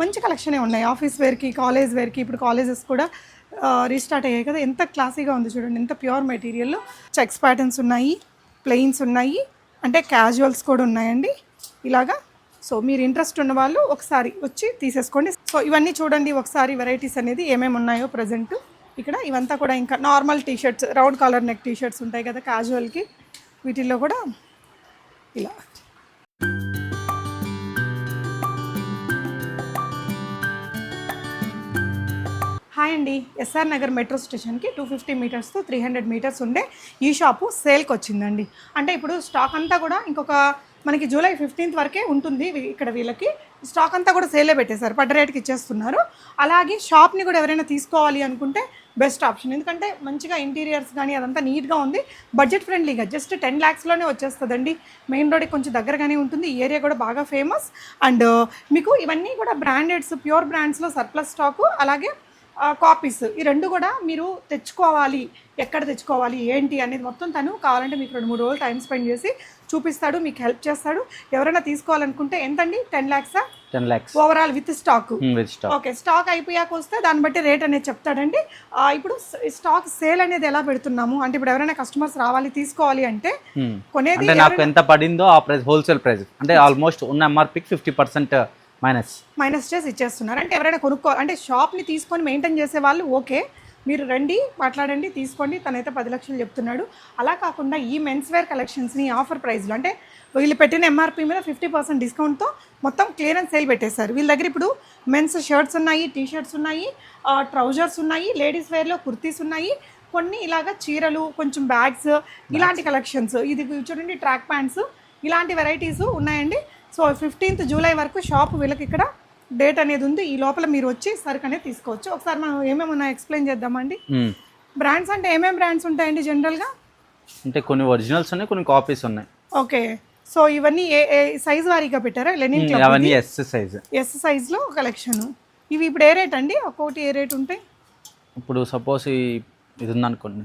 మంచి కలెక్షనే ఉన్నాయి. ఆఫీస్ వేర్కి కాలేజ్ వేర్కి ఇప్పుడు కాలేజెస్ కూడా రీస్టార్ట్ అయ్యాయి కదా. ఎంత క్లాసీగా ఉంది చూడండి. ఎంత ప్యూర్ మెటీరియల్. చెక్స్ ప్యాటర్న్స్ ఉన్నాయి ప్లెయిన్స్ ఉన్నాయి అంటే క్యాజువల్స్ కూడా ఉన్నాయండి. ఇలాగా. సో మీరు ఇంట్రెస్ట్ ఉన్న వాళ్ళు ఒకసారి వచ్చి తీసేసుకోండి. సో ఇవన్నీ చూడండి. ఒకసారి వెరైటీస్ అనేది ఏమేమి ఉన్నాయో ప్రజెంట్ ఇక్కడ ఇవంతా కూడా ఇంకా normal T shirts round collar neck T shirts ఉంటాయి కదా క్యాజువల్కి వీటిల్లో కూడా ఇలా. హాయ్ అండి. ఎస్ఆర్ నగర్ మెట్రో స్టేషన్కి టూ ఫిఫ్టీ మీటర్స్తో త్రీ హండ్రెడ్ మీటర్స్ ఉండే ఈ షాపు సేల్కి వచ్చిందండి. అంటే ఇప్పుడు స్టాక్ అంతా కూడా ఇంకొక మనకి జూలై ఫిఫ్టీన్త్ వరకే ఉంటుంది ఇక్కడ వీళ్ళకి. స్టాక్ అంతా కూడా సేలే పెట్టేశారు. పడ్డ రేట్కి ఇచ్చేస్తున్నారు. అలాగే షాప్ని కూడా ఎవరైనా తీసుకోవాలి అనుకుంటే బెస్ట్ ఆప్షన్. ఎందుకంటే మంచిగా ఇంటీరియర్స్ కానీ అదంతా నీట్గా ఉంది. బడ్జెట్ ఫ్రెండ్లీగా జస్ట్ టెన్ ల్యాక్స్లోనే వచ్చేస్తుందండి. మెయిన్ రోడ్కి కొంచెం దగ్గరగానే ఉంటుంది. ఈ ఏరియా కూడా బాగా ఫేమస్. అండ్ మీకు ఇవన్నీ కూడా బ్రాండెడ్స్ ప్యూర్ బ్రాండ్స్లో సర్ప్లస్ స్టాకు అలాగే కాపీస్ ఈ రెండు కూడా మీరు తెచ్చుకోవాలి. ఎక్కడ తెచ్చుకోవాలి? ఏంటి అనేది మొత్తం తను కావాలంటే మీకు రెండు మూడు రోజులు టైం స్పెండ్ చేసి చూపిస్తాడు మీకు హెల్ప్ చేస్తాడు. ఎవరైనా తీసుకోవాలనుకుంటే ఎంతండి? Ten ల్యాక్సా ten lakhs overall with stock okay stock అయిపోయాక వస్తే దాన్ని బట్టి రేట్ అనేది చెప్తాడండి. ఇప్పుడు స్టాక్ సేల్ అనేది ఎలా పెడుతున్నాము? అంటే ఇప్పుడు ఎవరైనా కస్టమర్స్ రావాలి తీసుకోవాలి అంటే కొనేది అంటే నాకు ఎంత పడిందో ఆ ప్రైస్ హోల్సేల్ ప్రైస్ అంటే ఆల్మోస్ట్ ఉన్న ఎంఆర్పికి ఫిఫ్టీ పర్సెంట్ మైనస్ మైనస్ చేసి ఇచ్చేస్తున్నారు. అంటే ఎవరైనా కొనుక్కో అంటే షాప్ని తీసుకొని మెయింటైన్ చేసే వాళ్ళు ఓకే. మీరు రండి మాట్లాడండి తీసుకోండి. తనైతే పది లక్షలు చెప్తున్నాడు. అలా కాకుండా ఈ మెన్స్ వేర్ కలెక్షన్స్ని ఆఫర్ ప్రైస్లో అంటే వీళ్ళు పెట్టిన ఎంఆర్పి మీద ఫిఫ్టీ పర్సెంట్ డిస్కౌంట్తో మొత్తం క్లియరెన్స్ సేల్ పెట్టేశారు. వీళ్ళ దగ్గర ఇప్పుడు మెన్స్ షర్ట్స్ ఉన్నాయి టీ షర్ట్స్ ఉన్నాయి ట్రౌజర్స్ ఉన్నాయి లేడీస్ వేర్లో కుర్తీస్ ఉన్నాయి. కొన్ని ఇలాగ చీరలు కొంచెం బ్యాగ్స్ ఇలాంటి కలెక్షన్స్ ఇది చూడండి ట్రాక్ ప్యాంట్స్ ఇలాంటి వెరైటీస్ ఉన్నాయండి. సో ఫిఫ్టీన్త్ జూలై వరకు షాప్ వీళ్ళకి ఇక్కడ డేట్ అనేది ఉంది. ఈ లోపల మీరు వచ్చి సరుకు అనేది తీసుకోవచ్చు. ఒకసారి మనం ఏమేమి ఉన్నాయో ఎక్స్ప్లెయిన్ చేద్దామండి. బ్రాండ్స్ అంటే ఏమేమి బ్రాండ్స్ ఉంటాయండి జనరల్గా అంటే కొన్ని ఒరిజినల్స్ ఉన్నాయి కొన్ని కాపీస్ ఉన్నాయి. ఓకే. సో ఇవన్నీ ఏ ఏ సైజ్ వారీగా పెట్టారా? లెనిన్ అవన్నీ ఎస్ సైజ్ ఎస్ సైజ్లో కలెక్షన్ ఇవి ఇప్పుడు ఏ రేట్ అండి? ఒక్కొక్కటి ఏ రేట్ ఉంటాయి? ఇప్పుడు సపోజ్ ఇది ఉందనుకోండి.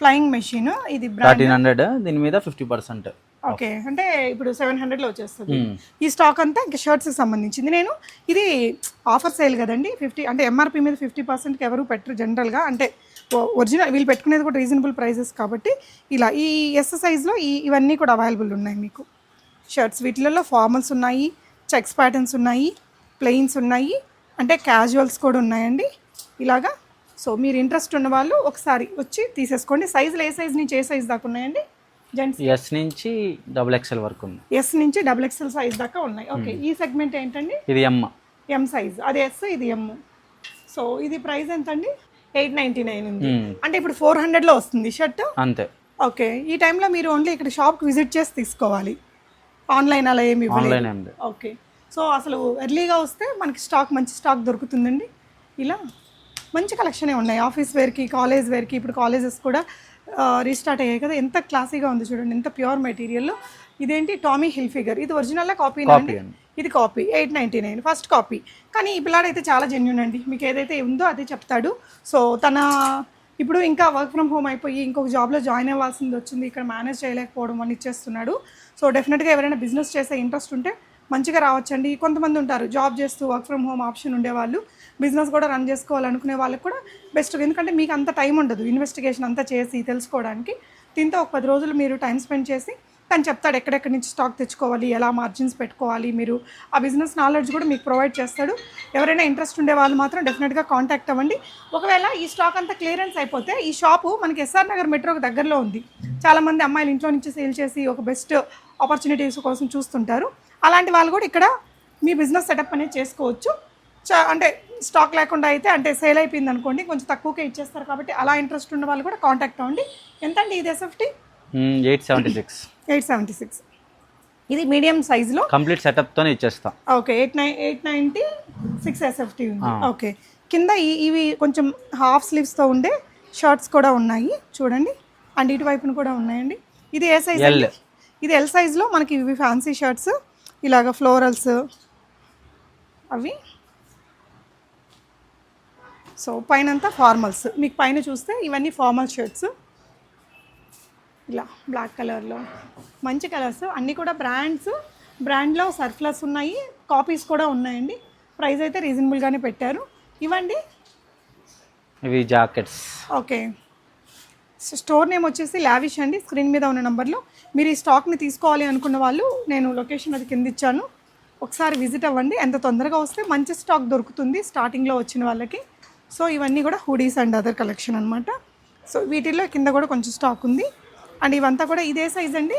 ఫ్లయింగ్ మెషిన్ ఇది థర్టీన్ హండ్రెడ్ దీని మీద ఫిఫ్టీ పర్సెంట్ ఓకే. అంటే ఇప్పుడు సెవెన్ హండ్రెడ్లో వచ్చేస్తుంది. ఈ స్టాక్ అంతా ఇంకా షర్ట్స్కి సంబంధించింది. నేను ఇది ఆఫర్ సేల్ కదండి ఫిఫ్టీ అంటే ఎంఆర్పి మీద ఫిఫ్టీ పర్సెంట్కి ఎవరు పెట్టరు జనరల్గా. అంటే ఒరిజినల్ వీళ్ళు పెట్టుకునేది కూడా రీజనబుల్ ప్రైసెస్ కాబట్టి ఇలా ఈ ఎస్ సైజ్లో ఈ ఇవన్నీ కూడా అవైలబుల్ ఉన్నాయి మీకు. షర్ట్స్ వీటిలలో ఫార్మల్స్ ఉన్నాయి చెక్స్ ప్యాటర్న్స్ ఉన్నాయి ప్లెయిన్స్ ఉన్నాయి అంటే క్యాజువల్స్ కూడా ఉన్నాయండి. ఇలాగా సో మీరు ఇంట్రెస్ట్ ఉన్న వాళ్ళు ఒకసారి వచ్చి తీసేసుకోండి. సైజులు ఏ సైజ్ నుంచి ఏ సైజ్ దాకా ఉన్నాయండి? ఎస్ నుంచి డబుల్ ఎక్స్ఎల్ వరకు ఉంది. ఎస్ నుంచి డబుల్ ఎక్స్ఎల్ సైజ్ దాకా ఉన్నాయి. ఓకే ఈ సెగ్మెంట్ ఏంటండి? ఇది ఎమ్ ఎం సైజ్ అది ఎస్ ఇది ఎమ్ సో ఇది ప్రైస్ ఎంత అండి ఎయిట్ నైంటీ నైన్ ఉంది అంటే ఇప్పుడు ఫోర్ హండ్రెడ్లో వస్తుంది షర్ట్? అంతే. ఓకే. ఈ టైంలో మీరు ఓన్లీ ఇక్కడ షాప్కి విజిట్ చేసి తీసుకోవాలి. ఆన్లైన్ అలా ఏమి ఇవ్వలేదు. ఓకే సో అసలు ఎర్లీగా వస్తే మనకి స్టాక్ మంచి స్టాక్ దొరుకుతుందండి. ఇలా మంచి కలెక్షనే ఉన్నాయి. ఆఫీస్ వేర్కి కాలేజ్ వేర్కి ఇప్పుడు కాలేజెస్ కూడా రీస్టార్ట్ అయ్యాయి కదా. ఎంత క్లాసీగా ఉంది చూడండి. ఎంత ప్యూర్ మెటీరియల్ ఇదేంటి? టామీ హిల్ ఫిగర్ ఇది ఒరిజినల్ కాపీ. ఇది copy eight ninety nine first copy కానీ ఈ పిల్లాడైతే చాలా జెన్యున్ అండి. మీకు ఏదైతే ఉందో అదే చెప్తాడు. సో తన ఇప్పుడు ఇంకా వర్క్ ఫ్రమ్ హోమ్ అయిపోయి ఇంకొక జాబ్లో జాయిన్ అవ్వాల్సింది వచ్చింది. ఇక్కడ మేనేజ్ చేయలేకపోవడం అని ఇచ్చేస్తున్నాడు. సో డెఫినెట్గా ఎవరైనా బిజినెస్ చేసే ఇంట్రెస్ట్ ఉంటే మంచిగా రావచ్చండి. కొంతమంది ఉంటారు. జాబ్ చేస్తూ వర్క్ ఫ్రమ్ హోమ్ ఆప్షన్ ఉండేవాళ్ళు. బిజినెస్ కూడా రన్ చేసుకోవాలనుకునే వాళ్ళకి కూడా బెస్ట్ ఎందుకంటే మీకు అంత టైం ఉండదు. ఇన్వెస్టిగేషన్ అంతా చేసి తెలుసుకోవడానికి. దీంతో ఒక పది రోజులు మీరు టైం స్పెండ్ చేసి తను చెప్తాడు ఎక్కడెక్కడి నుంచి స్టాక్ తెచ్చుకోవాలి ఎలా మార్జిన్స్ పెట్టుకోవాలి మీరు ఆ బిజినెస్ నాలెడ్జ్ కూడా మీకు ప్రొవైడ్ చేస్తాడు. ఎవరైనా ఇంట్రెస్ట్ ఉండే వాళ్ళు మాత్రం డెఫినెట్గా కాంటాక్ట్ అవ్వండి. ఒకవేళ ఈ స్టాక్ అంతా క్లియరెన్స్ అయిపోతే ఈ షాపు మనకి ఎస్ఆర్ నగర్ మెట్రోకి దగ్గరలో ఉంది. చాలామంది అమ్మాయిలు ఇంట్లో నుంచి సేల్ చేసి ఒక బెస్ట్ ఆపర్చునిటీస్ కోసం చూస్తుంటారు. అలాంటి వాళ్ళు కూడా ఇక్కడ మీ బిజినెస్ సెటప్ అనేది చేసుకోవచ్చు. చ అంటే స్టాక్ లేకుండా అయితే అంటే సేల్ అయిపోయింది అనుకోండి కొంచెం తక్కువకే ఇచ్చేస్తారు కాబట్టి అలా ఇంట్రెస్ట్ ఉన్న వాళ్ళు కూడా కాంటాక్ట్ అవ్వండి. ఎంత అండి ఇది S F T eight seventy six. Eight seventy six. ఇది మీడియం సైజులో? కంప్లీట్ సెటప్తోనే ఇచ్చేస్తాం. Okay eight nine eight ninety six S F T ఉంది. ఓకే. కింద ఇవి కొంచెం హాఫ్ స్లీవ్స్తో ఉండే షర్ట్స్ కూడా ఉన్నాయి. చూడండి. అండ్ ఇటువైపున కూడా ఉన్నాయండి. ఇది ఏ సైజ్. ఇది ఎల్ సైజ్లో మనకి ఇవి ఫ్యాన్సీ షర్ట్స్ ఇలాగ ఫ్లోరల్స్ అవి సో పైన అంతా ఫార్మల్స్. మీకు పైన చూస్తే ఇవన్నీ ఫార్మల్ షర్ట్స్. ఇలా బ్లాక్ కలర్లో. మంచి కలర్స్. అన్నీ కూడా బ్రాండ్స్. బ్రాండ్లో సర్ప్లస్ ఉన్నాయి. కాపీస్ కూడా ఉన్నాయండి. ప్రైస్ అయితే రీజనబుల్గానే పెట్టారు. ఇవ్వండి. ఇవి jackets. Okay. So store name వచ్చేసి లావిష్ అండి. స్క్రీన్ మీద ఉన్న నెంబర్లో. మీరు ఈ స్టాక్ని తీసుకోవాలి అనుకున్న వాళ్ళు నేను లొకేషన్ అది కింద ఇచ్చాను. ఒకసారి విజిట్ అవ్వండి. ఎంత తొందరగా వస్తే మంచి స్టాక్ దొరుకుతుంది స్టార్టింగ్లో వచ్చిన వాళ్ళకి. సో ఇవన్నీ కూడా హుడీస్ అండ్ అదర్ కలెక్షన్ అనమాట సో వీటిల్లో కింద కూడా కొంచెం స్టాక్ ఉంది. అండ్ ఇవంతా కూడా ఇదే సైజ్ అండి?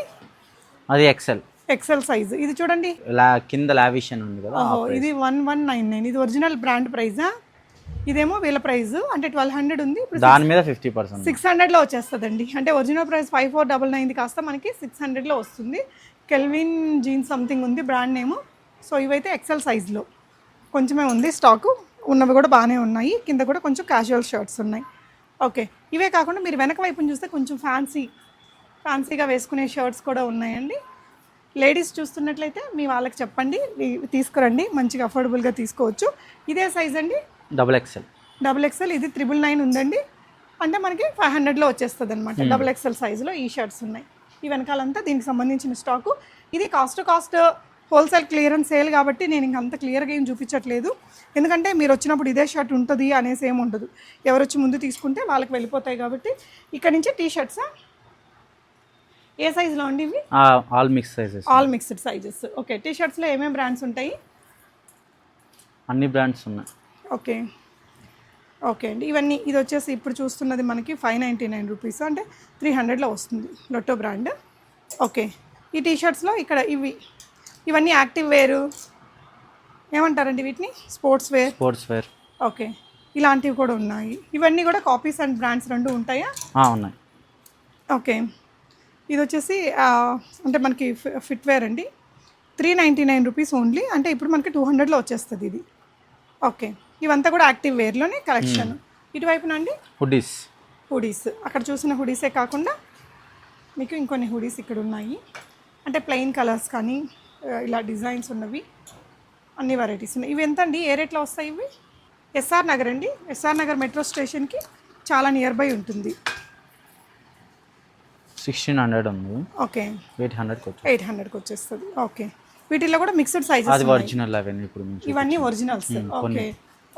అది ఎక్సెల్ ఎక్సెల్ సైజ్ ఇది చూడండి. లా కింద లావిషన్ ఉంది కదా ఇది వన్ వన్ నైన్ నైన్ ఇది ఒరిజినల్ బ్రాండ్ ప్రైజా ఇదేమో వీళ్ళ ప్రైస్ అంటే ట్వెల్వ్ హండ్రెడ్ ఉంది. దాని మీద ఫిఫ్టీ పర్సెంట్ సిక్స్ హండ్రెడ్లో వచ్చేస్తుందండి. అంటే original price five four double నైన్ది కాస్త మనకి సిక్స్ హండ్రెడ్లో వస్తుంది. కెల్విన్ జీన్స్ సంథింగ్ ఉంది బ్రాండ్ నేము సో ఇవైతే ఎక్సెల్ సైజ్లో కొంచెమే ఉంది స్టాకు ఉన్నవి కూడా బాగానే ఉన్నాయి. కింద కూడా కొంచెం క్యాజువల్ షర్ట్స్ ఉన్నాయి. ఓకే ఇవే కాకుండా మీరు వెనక వైపున చూస్తే కొంచెం ఫ్యాన్సీ ఫ్యాన్సీగా వేసుకునే షర్ట్స్ కూడా ఉన్నాయండి. లేడీస్ చూస్తున్నట్లయితే మీ వాళ్ళకి చెప్పండి తీసుకురండి మంచిగా అఫోర్డబుల్గా తీసుకోవచ్చు. ఇదే సైజ్ అండి? డబుల్ ఎక్సెల్ డబుల్ ఎక్స్ఎల్ ఇది త్రిబుల్ నైన్ ఉందండి. అంటే మనకి ఫైవ్ హండ్రెడ్లో వచ్చేస్తుంది అనమాట డబుల్ ఎక్స్ఎల్ సైజులో ఈ షర్ట్స్ ఉన్నాయి. ఈ వెనకాలంతా దీనికి సంబంధించిన స్టాకు ఇది cost cost wholesale clearance sale కాబట్టి నేను ఇంక అంత క్లియర్గా ఏం చూపించట్లేదు. ఎందుకంటే మీరు వచ్చినప్పుడు ఇదే షర్ట్ ఉంటుంది అనేసి ఏమి ఉండదు. ఎవరు వచ్చి ముందు తీసుకుంటే వాళ్ళకి వెళ్ళిపోతాయి కాబట్టి ఇక్కడ నుంచి టీ షర్ట్సా ఏ సైజులో అండి ఇవి? All mix sizes all mixed sizes okay T షర్ట్స్లో ఏమేమి బ్రాండ్స్ ఉంటాయి? అన్ని బ్రాండ్స్ ఉన్నాయి. ఓకే. ఓకే అండి. ఇవన్నీ ఇది వచ్చేసి ఇప్పుడు చూస్తున్నది మనకి ఫైవ్ నైంటీ నైన్ రూపీస్. అంటే త్రీ హండ్రెడ్లో వస్తుంది లొట్టో బ్రాండ్. ఓకే. ఈ టీ షర్ట్స్లో ఇక్కడ ఇవి ఇవన్నీ యాక్టివ్ వేరు? ఏమంటారండి వీటిని? Sports wear? Sports wear. Okay. ఇలాంటివి కూడా ఉన్నాయి. ఇవన్నీ కూడా కాపీస్ అండ్ బ్రాండ్స్ రెండు ఉంటాయా? ఉన్నాయి. ఓకే. ఇది వచ్చేసి అంటే మనకి ఫిట్ వేర్ అండి. Three ninety nine rupees only. అంటే ఇప్పుడు మనకి టూ హండ్రెడ్లో వచ్చేస్తుంది ఇది. ఓకే. ఇవంతా కూడా యాక్టివ్ వేర్లోనే కలెక్షన్. ఇటువైపున అండి? హుడీస్. హుడీస్. అక్కడ చూసిన హుడీసే కాకుండా మీకు ఇంకొన్ని హుడీస్ ఇక్కడ ఉన్నాయి. అంటే ప్లెయిన్ కలర్స్ కానీ ఇలా డిజైన్స్ ఉన్నవి. అన్ని వెరైటీస్ ఉన్నాయి. ఇవి ఎంత అండి ఏ రేట్లో వస్తాయి ఇవి? ఎస్ఆర్ నగర్ అండి. ఎస్ఆర్ నగర్ మెట్రో స్టేషన్కి చాలా నియర్ బై ఉంటుంది. సిక్స్టీన్ హండ్రెడ్ ఉంది. ఓకే. ఎయిట్ హండ్రెడ్కి ఎయిట్ హండ్రెడ్కి వచ్చేస్తుంది. ఓకే. వీటిల్లో కూడా మిక్స్డ్ అది సైజెస్ ఒరిజినల్ అవన్నీ ఇప్పుడు ఇవన్నీ ఒరిజినల్స్ ఓకే.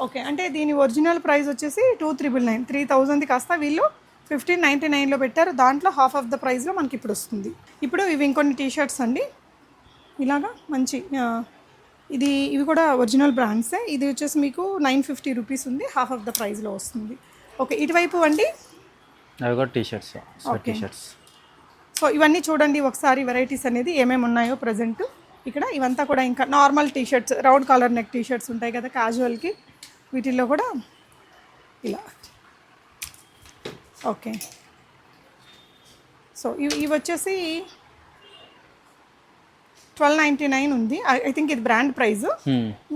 ఓకే. అంటే దీని ఒరిజినల్ ప్రైస్ వచ్చేసి టూ త్రిబుల్ నైన్ త్రీ థౌజండ్ది కాస్త వీళ్ళు ఫిఫ్టీన్ నైంటీ నైన్లో పెట్టారు. దాంట్లో హాఫ్ ఆఫ్ ద ప్రైస్లో మనకి ఇప్పుడు వస్తుంది. ఇప్పుడు ఇవి ఇంకొన్ని టీ షర్ట్స్ అండి. ఇలాగా మంచి ఇది ఇవి కూడా ఒరిజినల్ బ్రాండ్సే. ఇది వచ్చేసి మీకు నైన్ ఫిఫ్టీ రూపీస్ ఉంది. హాఫ్ ఆఫ్ ద ప్రైస్లో వస్తుంది. ఓకే ఇటువైపు అండి? అవి కూడా T shirts sweat T shirts so ఇవన్నీ చూడండి ఒకసారి వెరైటీస్ అనేది ఏమేమి ఉన్నాయో ప్రజెంట్. ఇక్కడ ఇవంతా కూడా ఇంకా normal T shirts round collar neck T shirts ఉంటాయి కదా క్యాజువల్కి. వీటిల్లో కూడా ఇలా. ఓకే. సో ఇవి ఇవి వచ్చేసి ట్వెల్వ్ నైంటీ నైన్ ఉంది ఐ థింక్ ఇది బ్రాండ్ ప్రైస్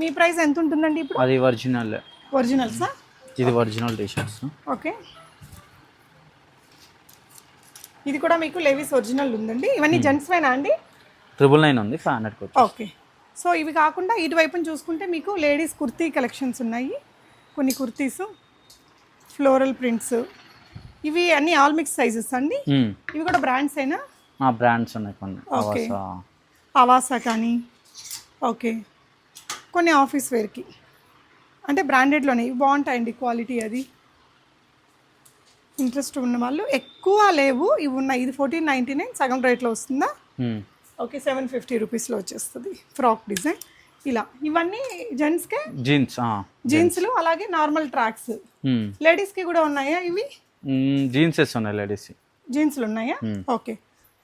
మీ ప్రైస్ ఎంత ఉంటుందండి ఇప్పుడు? అది ఒరిజినల్ ఒరిజినల్సా ఇది ఒరిజినల్ టీ షర్ట్స్ ఓకే ఇది కూడా మీకు లేవీస్ ఒరిజినల్ ఉందండి. ఇవన్నీ జెంట్స్ వేనా అండి? ట్రిపుల్ నైన్ ఉంది ఫైవ్ హండ్రెడ్కి వచ్చి ఓకే సో ఇవి కాకుండా ఇటువైపున చూసుకుంటే మీకు లేడీస్ కుర్తీ కలెక్షన్స్ ఉన్నాయి. కొన్ని కుర్తీస్ ఫ్లోరల్ ప్రింట్స్ ఇవి అన్ని ఆల్ మిక్స్ సైజెస్ అండి. ఇవి కూడా బ్రాండ్స్ అయినా బ్రాండ్స్ ఉన్నాయి కొన్ని. Okay. అవసా కానీ ఓకే కొన్ని ఆఫీస్ వేర్కి అంటే బ్రాండెడ్లోనే ఇవి బాగుంటాయండి క్వాలిటీ అది. ఇంట్రెస్ట్ ఉన్న వాళ్ళు ఎక్కువ లేవు ఇవి ఉన్నాయి. ఇది ఫోర్టీన్ నైంటీ నైన్ సగం రేట్లో వస్తుందా? ఓకే సెవెన్ ఫిఫ్టీ రూపీస్లో వచ్చేస్తుంది. ఫ్రాక్ డిజైన్ ఇలా. ఇవన్నీ జెంట్స్కే జీన్స్ జీన్స్లు అలాగే నార్మల్ ట్రాక్స్ లేడీస్కి కూడా ఉన్నాయా ఇవి? జీన్సెస్ ఉన్నాయి లేడీస్ జీన్స్లు ఉన్నాయా? ఓకే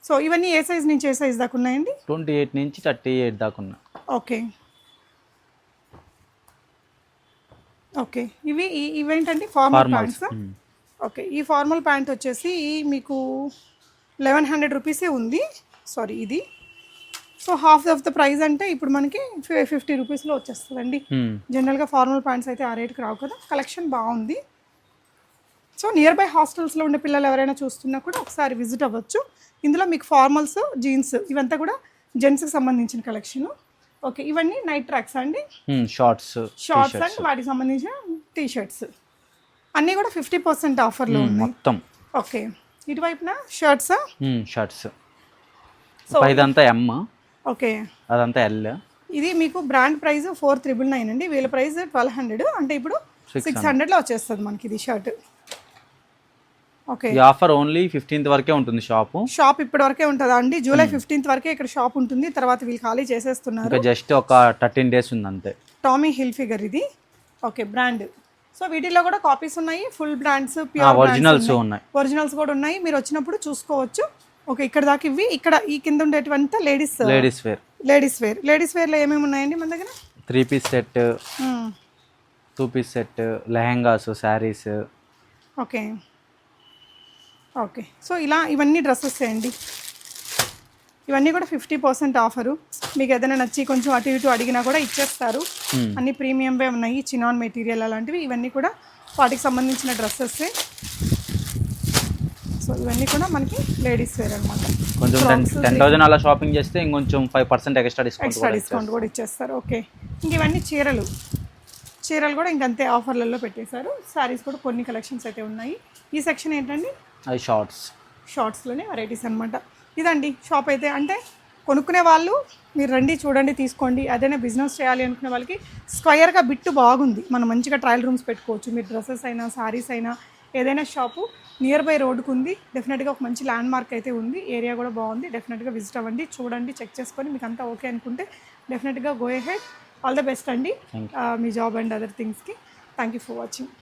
సో ఇవన్నీ ఏ సైజ్ నుంచి ఏ సైజ్ దాకా ఉన్నాయండి? ట్వంటీ ఎయిట్ నుంచి థర్టీ ఎయిట్ దాకా ఉన్నాయి ఓకే. ఓకే. ఇవి ఇవేంటండి? Formal pants okay. ఈ ఫార్మల్ ప్యాంట్ వచ్చేసి మీకు లెవెన్ హండ్రెడ్ రూపీసే ఉంది. సారీ ఇది. So half of the price అంటే ఇప్పుడు మనకి ఫిఫ్టీ రూపీస్లో వచ్చేస్తుందండి. జనరల్గా ఫార్మల్ ప్యాంట్స్ అయితే ఆ రేట్కి రావు కదా. కలెక్షన్ బాగుంది. సో నియర్ బై హాస్టల్స్లో ఉండే పిల్లలు ఎవరైనా చూస్తున్నా కూడా ఒకసారి విజిట్ అవ్వచ్చు. ఇందులో మీకు ఫార్మల్స్ జీన్స్ ఇవంతా కూడా జెంట్స్కి సంబంధించిన కలెక్షన్. ఓకే ఇవన్నీ నైట్ ట్రాక్స్ అండి. షార్ట్స్ షార్ట్స్ అండ్ వాటికి సంబంధించిన టీ షర్ట్స్ అన్నీ కూడా ఫిఫ్టీ పర్సెంట్ ఆఫర్లో ఉన్నాయి. మొత్తం. ఓకే ఇటువైపున షర్ట్సా? షర్ట్స్. సో ఇదంతా ఎమ్ ఓకే. అదంతా ఎల్ ఇది మీకు brand price four triple nine అండి. వీళ్ళ ప్రైస్ ట్వెల్వ్ హండ్రెడ్. అంటే ఇప్పుడు సిక్స్ హండ్రెడ్లో వచ్చేస్తుంది మనకి ఇది షర్ట్. ఈ ఆఫర్ ఓన్లీ ఫిఫ్టీన్త్ వరకే ఉంటుంది షాపు. షాప్ ఇప్పటి వరకే ఉంటుందా అండి? జూలై ఫిఫ్టీన్త్ వరకే ఇక్కడ షాప్ ఉంటుంది. తర్వాత వీళ్ళు ఖాళీ చేసేస్తున్నారు. ఇంకా జస్ట్ ఒక థర్టీన్ డేస్ ఉంది అంతే టామీ హిల్ ఫిగర్ ఇది. Okay brand. సో వీటిలో కూడా కాపీస్ ఉన్నాయి. ఫుల్ బ్రాండ్స్ ప్యూర్ ఒరిజినల్స్ ఉన్నాయి. ఒరిజినల్స్ కూడా ఉన్నాయి. మీరు వచ్చినప్పుడు చూసుకోవచ్చు. ఓకే ఇక్కడ దాకా ఇవి. ఇక్కడ ఈ కింద ఉండేటువంటి ladies ladies wear. Ladies wear. Ladies వేర్లో ఏమేమి ఉన్నాయండి మన దగ్గర? Three piece set. Two piece set lehengas saris. Okay. Okay. So ఇలా ఇవన్నీ డ్రెస్సెస్ అండి ఇవన్నీ కూడా ఫిఫ్టీ పర్సెంట్ ఆఫరు. మీకు ఏదైనా నచ్చి కొంచెం అటు ఇటు అడిగినా కూడా ఇచ్చేస్తారు. అన్ని ప్రీమియంవే ఉన్నాయి. చినాన్ మెటీరియల్ అలాంటివి. ఇవన్నీ కూడా వాటికి సంబంధించిన డ్రెస్సెస్ సో ఇవన్నీ కూడా మనకి లేడీస్ వేర్ అనమాట కొంచెం టెన్ టెన్ థౌసండ్ అలా షాపింగ్ చేస్తే ఇంకొంచెం five percent extra discount extra discount కూడా ఇచ్చేస్తారు. ఓకే. ఇంక ఇవన్నీ చీరలు. చీరలు కూడా ఇంకంతే ఆఫర్లలో పెట్టేశారు. శారీస్ కూడా కొన్ని కలెక్షన్స్ అయితే ఉన్నాయి. ఈ సెక్షన్ ఏంటండి? అది షార్ట్స్. షార్ట్స్లోనే వెరైటీస్ అనమాట ఇదండి షాప్ అయితే అంటే కొనుక్కునే వాళ్ళు మీరు రండి చూడండి తీసుకోండి. అదైనా బిజినెస్ చేయాలి అనుకునే వాళ్ళకి స్క్వయర్గా బిట్టు బాగుంది. మనం మంచిగా ట్రయల్ రూమ్స్ పెట్టుకోవచ్చు. మీరు డ్రెస్సెస్ అయినా సారీస్ అయినా ఏదైనా షాపు నియర్ బై రోడ్డుకు ఉంది. డెఫినెట్గా ఒక మంచి ల్యాండ్ మార్క్ అయితే ఉంది. ఏరియా కూడా బాగుంది. డెఫినెట్గా విజిట్ అవ్వండి చూడండి చెక్ చేసుకొని మీకు అంతా ఓకే అనుకుంటే డెఫినెట్గా go ahead all the best అండి. మీ job and other థింగ్స్కి. Thank you for watching.